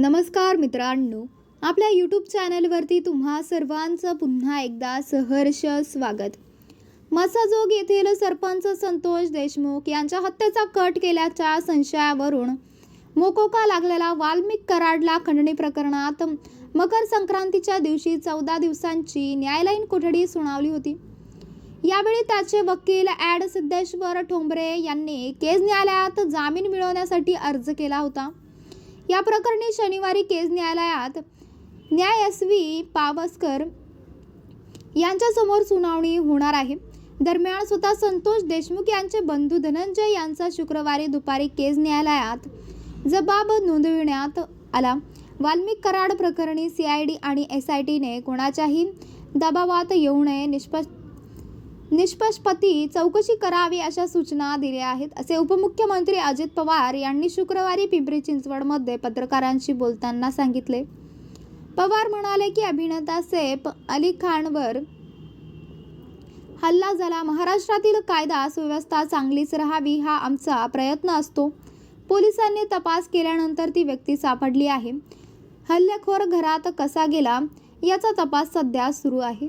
नमस्कार मित्रांनो आपल्या यूट्यूब चॅनलवरती तुम्हा सर्वांचं पुन्हा एकदा सहर्ष स्वागत. मसाजोग येथील सरपंच संतोष देशमुख यांच्या हत्येचा कट केल्याच्या संशयावरून मोकोका लागलेला वाल्मिक कराडला खंडणी प्रकरणात मकर संक्रांतीच्या दिवशी चौदा दिवसांची न्यायालयीन कोठडी सुनावली होती. यावेळी त्याचे वकील ॲड सिद्धेश्वर ठोंबरे यांनी केज न्यायालयात जामीन मिळवण्यासाठी अर्ज केला होता. या प्रकरणी शनिवारी केज न्यायालयात न्याय एस व्ही पावसकर यांच्यासमोर सुनावणी होणार आहे. दरम्यान स्वतः संतोष देशमुख यांचे बंधू धनंजय यांचा शुक्रवारी दुपारी केज न्यायालयात जबाब नोंदविण्यात आला. वाल्मिक कराड प्रकरणी सी आय डी आणि एस आय टीने कोणाच्याही दबावात येऊ नये निष्पक्ष निष्पक्षपती चौकशी करावी अशा सूचना दिल्या आहेत असे उपमुख्यमंत्री अजित पवार यांनी शुक्रवारी पिंपरी चिंचवडमध्ये पत्रकारांशी बोलताना सांगितले. पवार म्हणाले की अभिनेता सेफ अली खानवर हल्ला झाला. महाराष्ट्रातील कायदा सुव्यवस्था चांगलीच राहावी हा आमचा प्रयत्न असतो. पोलिसांनी तपास केल्यानंतर ती व्यक्ती सापडली आहे. हल्लेखोर घरात कसा गेला याचा तपास सध्या सुरू आहे.